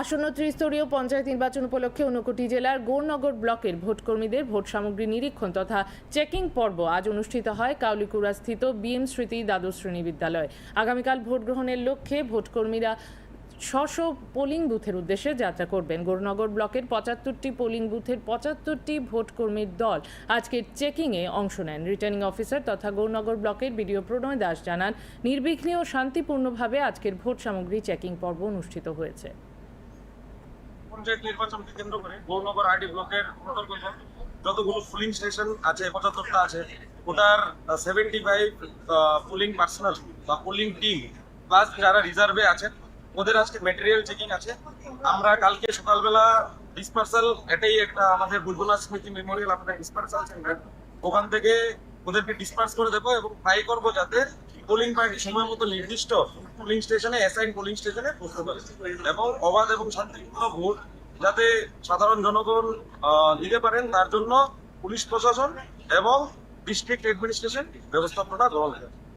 আসন্ন ত্রিস্তরীয় পঞ্চায়েত নির্বাচন উপলক্ষে ঊনকোটি জেলার গৌরনগর ব্লকের ভোটকর্মীদের ভোট সামগ্রী নিরীক্ষণ তথা চেকিং পর্ব আজ অনুষ্ঠিত হয় কাউলিকুড়া স্থিত বিএম স্মৃতি দ্বাদশ শ্রেণি বিদ্যালয়। আগামীকাল ভোট গ্রহণের লক্ষ্যে ভোটকর্মীরা ছশো পোলিং বুথের উদ্দেশ্যে যাত্রা করবেন। গৌরনগর ব্লকের পঁচাত্তরটি পোলিং বুথের পঁচাত্তরটি ভোটকর্মীর দল আজকের চেকিংয়ে অংশ নেন। রিটার্নিং অফিসার তথা গৌরনগর ব্লকের বিডিও প্রণয় দাস জানান, নির্বিঘ্নে ও শান্তিপূর্ণভাবে আজকের ভোট সামগ্রী চেকিং পর্ব অনুষ্ঠিত হয়েছে। পঞ্চায়েত নির্বাচনকে কেন্দ্র করে গৌরনগর আইডি ব্লকের অন্তর্গত যতগুলো পুলিং স্টেশন আছে, পঁচাত্তরটা আছে, ওটার সেভেন্টি ফাইভ পুলিং পার্সোনাল বা পুলিং টিম প্লাস যারা রিজার্ভে আছেন, ওদের আজকে মেটেরিয়াল চেকিং আছে। আমরা কালকে সকালবেলা ডিসপার্সাল এটাই একটা আমাদের বুলবুলা স্মৃতি মেমোরিয়াল আমাদের ডিসপার্সাল সেন্টার ওখান থেকে ওদেরকে ডিসপার্স করে দেবো এবং ট্রাই করব যাতে পোলিং পার্টি সময় মতো নির্দিষ্ট পোলিং স্টেশনে অ্যাসাইন পোলিং স্টেশনে বসতে পারে এবং অবাধ এবং শান্তিপূর্ণ ভোট যাতে সাধারণ জনগণ দিতে পারেন, তার জন্য পুলিশ প্রশাসন এবং ডিস্ট্রিক্ট অ্যাডমিনিস্ট্রেশন ব্যবস্থাপনা গ্রহণ করে